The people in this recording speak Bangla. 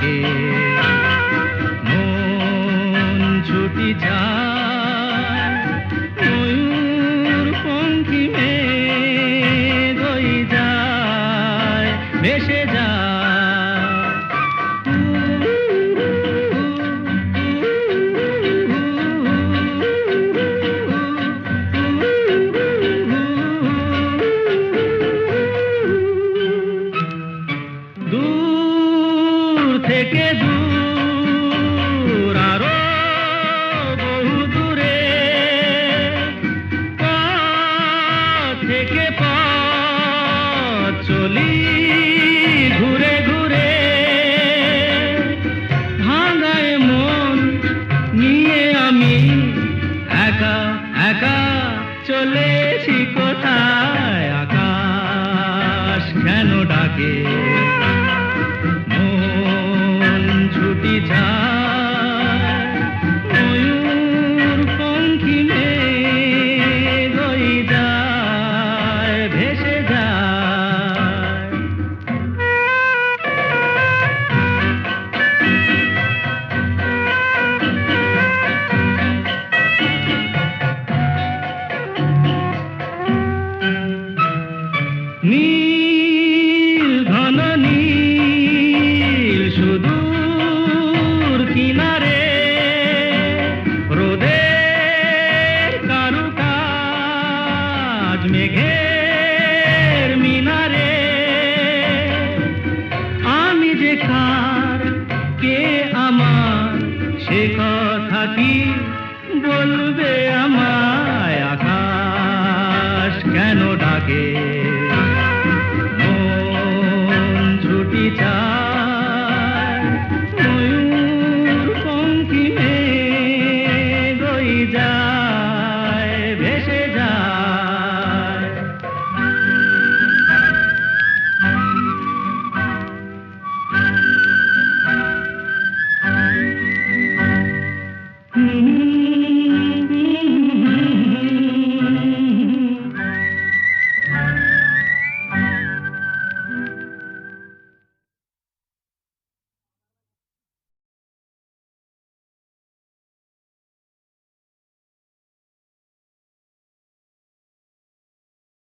ডাকে মন ছুটি যায় থেকে দূর, আরও বহু দূরে। থেকে চলি ঘুরে ঘুরে। ভাঙায় মন নিয়ে আমি একা একা চলেছি কোথায়? আকাশ কেন ডাকে? কথা কি